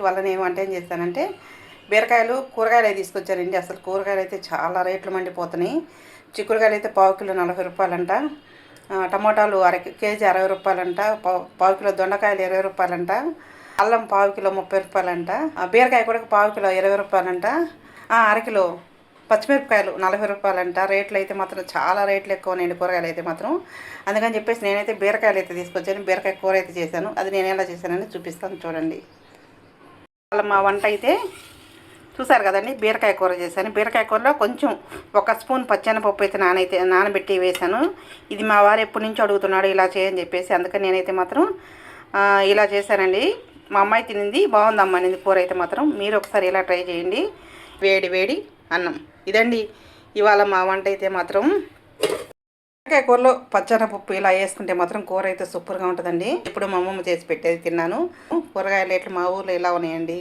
ఇవాళ నేను వంట ఏం చేస్తానంటే బీరకాయలు కూరగాయలు అయితే తీసుకొచ్చానండి అసలు కూరగాయలు అయితే చాలా రేట్లు మండిపోతున్నాయి. చిక్కుడుకాయలు అయితే పావు కిలో నలభై రూపాయలంట. టమోటాలు అర కేజీ అరవై రూపాయలంట. పావు పావు కిలో దొండకాయలు ఇరవై రూపాయలంట. అల్లం పావు కిలో ముప్పై రూపాయలంట. బీరకాయ కూడా పావు కిలో ఇరవై రూపాయలంట. అరకిలో పచ్చిమిరపకాయలు నలభై రూపాయలంట. రేట్లు అయితే మాత్రం చాలా రేట్లు ఎక్కువ నేను కూరగాయలు అయితే మాత్రం. అందుకని చెప్పేసి నేనైతే బీరకాయలు అయితే తీసుకొచ్చాను. బీరకాయ కూర అయితే చేశాను. అది నేను ఎలా చేశానని చూపిస్తాను చూడండి. ఇవాళ మా వంట అయితే చూసారు కదండి? బీరకాయ కూర చేశాను. బీరకాయ కూరలో కొంచెం ఒక స్పూన్ పచ్చెనపప్పు అయితే నానైతే నానబెట్టి వేశాను. ఇది మా వారు ఎప్పటి నుంచో అడుగుతున్నాడు ఇలా చేయని చెప్పేసి. అందుకని నేనైతే మాత్రం ఇలా చేశానండి. మా అమ్మాయి తినింది బాగుందమ్మా అనేది కూర అయితే మాత్రం. మీరు ఒకసారి ఇలా ట్రై చేయండి. వేడి వేడి అన్నం. ఇదండి ఇవాళ మా వంట అయితే మాత్రం. బీరకాయ కూరలో పచ్చనపప్పు ఇలా వేసుకుంటే మాత్రం కూర అయితే సూపర్గా ఉంటుందండి. ఇప్పుడు మా అమ్మమ్మ చేసి పెట్టేది తిన్నాను. కూరగాయలు రేట్లు మా ఊర్లో ఇలా ఉన్నాయండి?